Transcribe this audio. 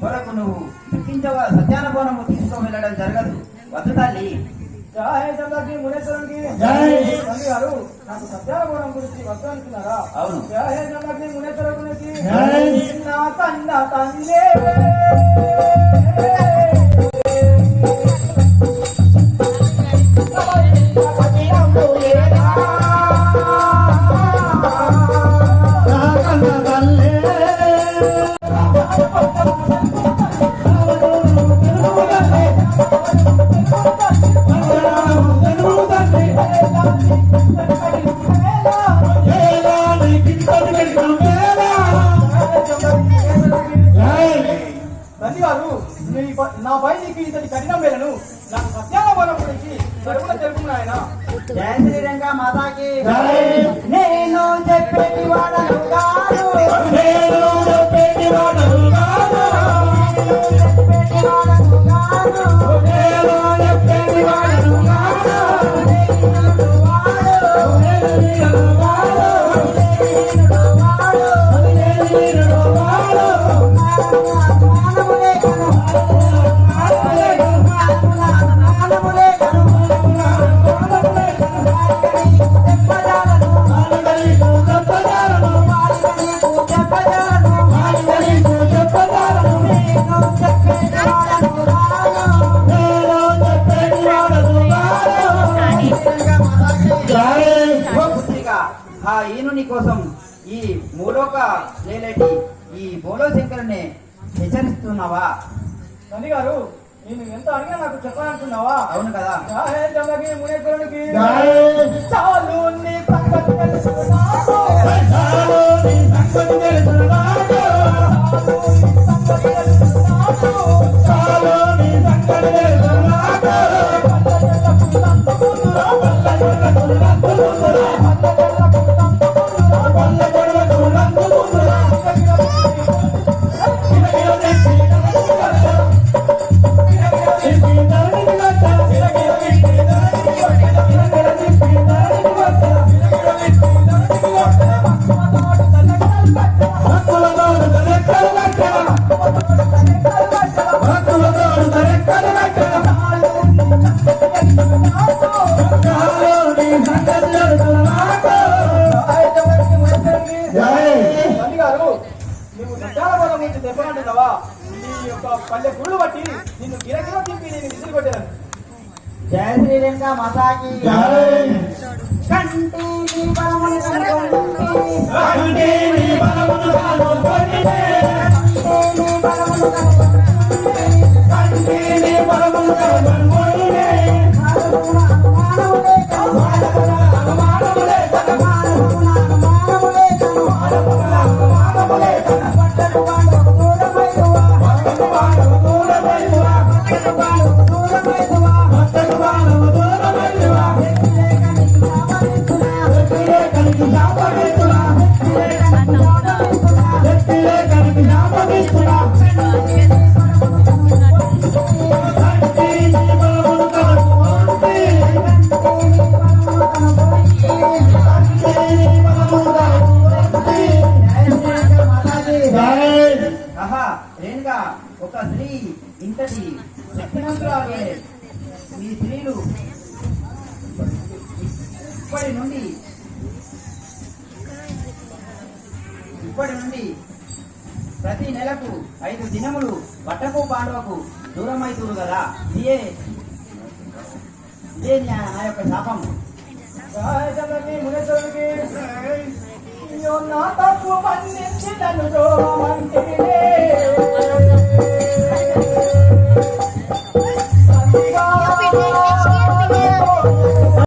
కొరకు నువ్వు దుఃఖించవ సత్యాన బోనము తీసుకొని వెళ్ళడం జరగదు. వద్దు తల్లి నాకు సత్యారమణం గురించి వద్దు అంటున్నారా? అవును. జై చంద్రకి మునేశ్వరునికి జై. నా కన్న తండ్రి. నీ ప- నీకు ఇంతటి కఠినం వేలను నాకు సత్యారమణం గురించి సరుగున తెలుపుకున్న ఆయన జయ శ్రీరంగ మాతాకి. నేను చెప్పేది వాడను ఆ ఈనుని కోసం ఈ మూలోక లేలేటి ఈ బోలో శంకరుని హెచ్చరిస్తున్నావా? తల్లి గారు నేను ఎంత అడిగినా నాకు చెప్పాలనుకున్నావా అవును కదా. నువ్వు సత్యాల గురించి చెప్పనంటున్నావా నీ యొక్క పల్లె గుళ్ళు బట్టి నిన్ను గిరగిర తిప్పి నేను విసిరి కొట్టాను జయ శ్రీరంగ మాతాకి. జై కంటి నీ బలమును నీ బలమును ఆహా ఒక స్త్రీ ఇంతటి శక్తివంతురాలే మీ స్త్రీలు ఇప్పటి నుండి ఇప్పటి నుండి ప్రతి నెలకు ఐదు దినములు బట్టకు పాండవకు దూరమైతురు కదా ఇదే ఇదే నా యొక్క శాపం జయ నా తప్పు మన్నించి నన్ను చూడమంటివిలే.